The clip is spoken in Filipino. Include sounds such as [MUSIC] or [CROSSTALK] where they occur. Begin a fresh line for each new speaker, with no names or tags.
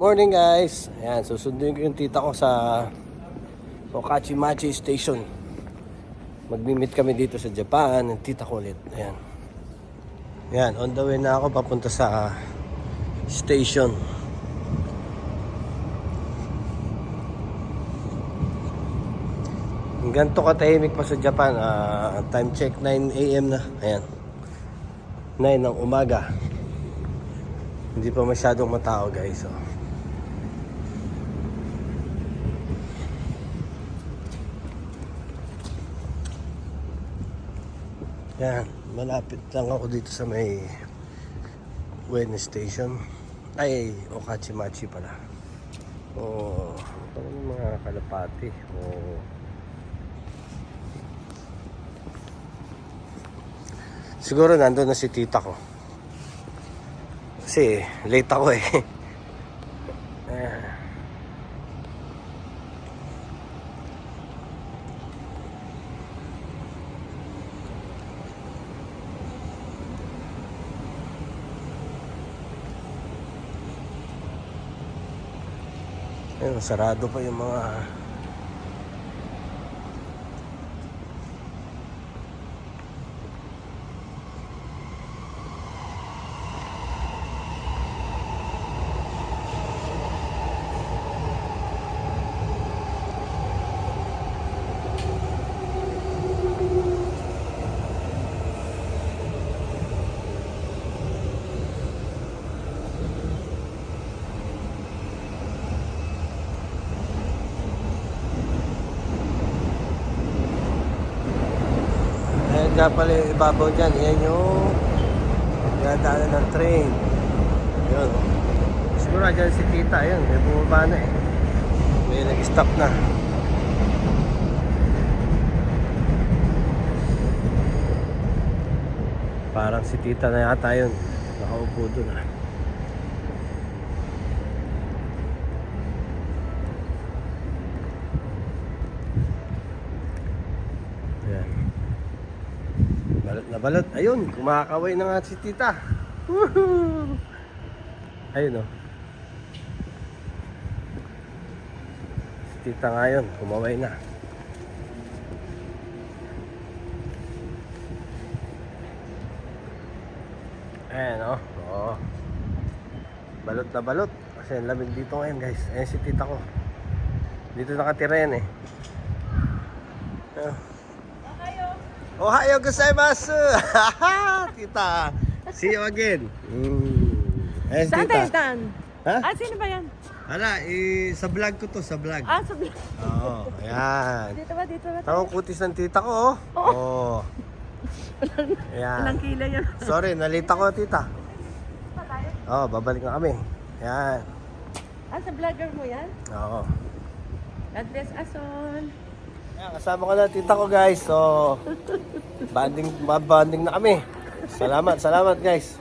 Morning guys! Ayan, susunduin ko yung tita ko sa Okachimachi Station. Magmi-meet kami dito sa Japan, yung tita ko ulit. Ayan. Ayan, on the way na ako papunta sa station. Yung Ganito katahimik pa sa Japan. ah, time check 9 a.m. na. Ayan. 9 ng umaga. Hindi pa masyadong matao guys. Oh. Yan, malapit lang ako dito sa may Ueno Station. Ay, Okachimachi pala. Oo, ito mga kalapati. Oo. Siguro nandun na si tita ko. Kasi late ako eh. [LAUGHS] Ayun, sarado pa yung mga Ayan nga pala yung ibabaw dyan. Yan yung dinadaanan ng train. Yun. Siguro dyan si tita. Yun, may bumaba na eh. May nag-stop na. Parang si tita na yata yun. Nakaupo doon ah. Ayan. Balot na balot. Ayun, kumakaway na nga si tita. Ayun oh. Si tita nga yun, kumaway na. Ayan oh. Oo. Balot na balot. Kasi lamig dito ngayon guys. Ayan si tita ko. Dito nakatira yan eh. Ah. Ohayo gozaimasu! [LAUGHS] tita! See you again! Mm. Ayan si
Saan tayo
tita.
saan?
Ha?
Ah, sino ba yan?
Hala, eh, sa vlog ko to, sa vlog.
Ah, sa...
Oo, ayan.
Dito ba, dito ba?
Tawang kutis ng tita ko, oh. Oo. Ayan.
Ilang kilo yan?
Sorry, nalita ko, tita. Oo, babalik na kami. Ayan.
Ah, sa vlogger mo yan?
Oo.
God bless Ason.
Kasama ko na tita ko, guys. So, banding, banding na kami. Salamat, salamat, guys.